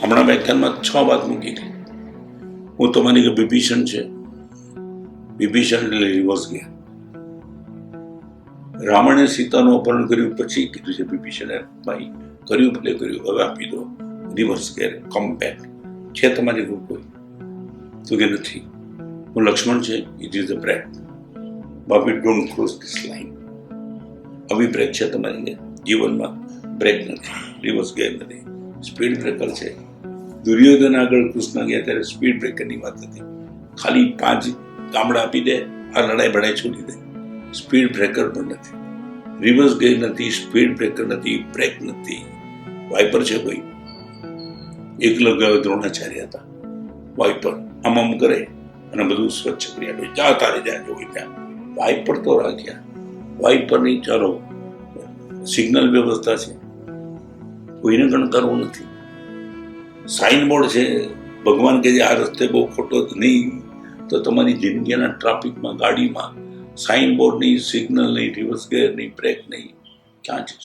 હમણાં વ્યાખ્યાનમાં છ વાત મૂકી હતી હું તમારી કે વિભીષણ છે વિભીષણ એટલે રિવર્સ ગયા રાવણે સીતાનું અપહરણ કર્યું પછી કીધું છે વિભીષણે ભાઈ કર્યું ભલે કર્યું હવે આપી દો રિવર્સ ગયા કમ બેક છે તમારી ગ્રુપ કોઈ તો કે નથી હું લક્ષ્મણ છે ઇટ ઇઝ અ બ્રેક બાપી ડોન્ટ ક્રોસ ધીસ લાઈન આવી બ્રેક છે તમારી ને જીવનમાં બ્રેક નથી રિવર્સ ગેર નથી સ્પીડ બ્રેકર છે. દુર્યોધન આગળ કૃષ્ણ ગયા ત્યારે સ્પીડ બ્રેકરની વાત હતી. ખાલી પાંચ ગામડા આપી દે, આ લડાઈ બડાઈ છોડી દે. સ્પીડ બ્રેકર પણ નથી. રિવર્સ ગેર નથી, સ્પીડ બ્રેકર નથી, બ્રેક નથી. વાઇપર છે કોઈ? એકલવ્ય દ્રોણાચાર્ય હતા. વાઇપર આમ આમ કરે અને બધું સ્વચ્છ કરી આપે. જા તારે જ્યાં જોઈ ત્યાં વાઇપર તો રાખ્યા. વાઇપરની ચાલો, સિગ્નલ વ્યવસ્થા છે. કોઈને ગણકારવું નથી. સાઇન બોર્ડ છે, ભગવાન કે જે આ રસ્તે બહુ ખોટો નહીં, તો તમારી જિંદગીના ટ્રાફિકમાં ગાડીમાં સાઇન બોર્ડ નહીં સિગ્નલ નહીં રિવર્સ ગેર નહીં બ્રેક નહીં, ક્યાં છે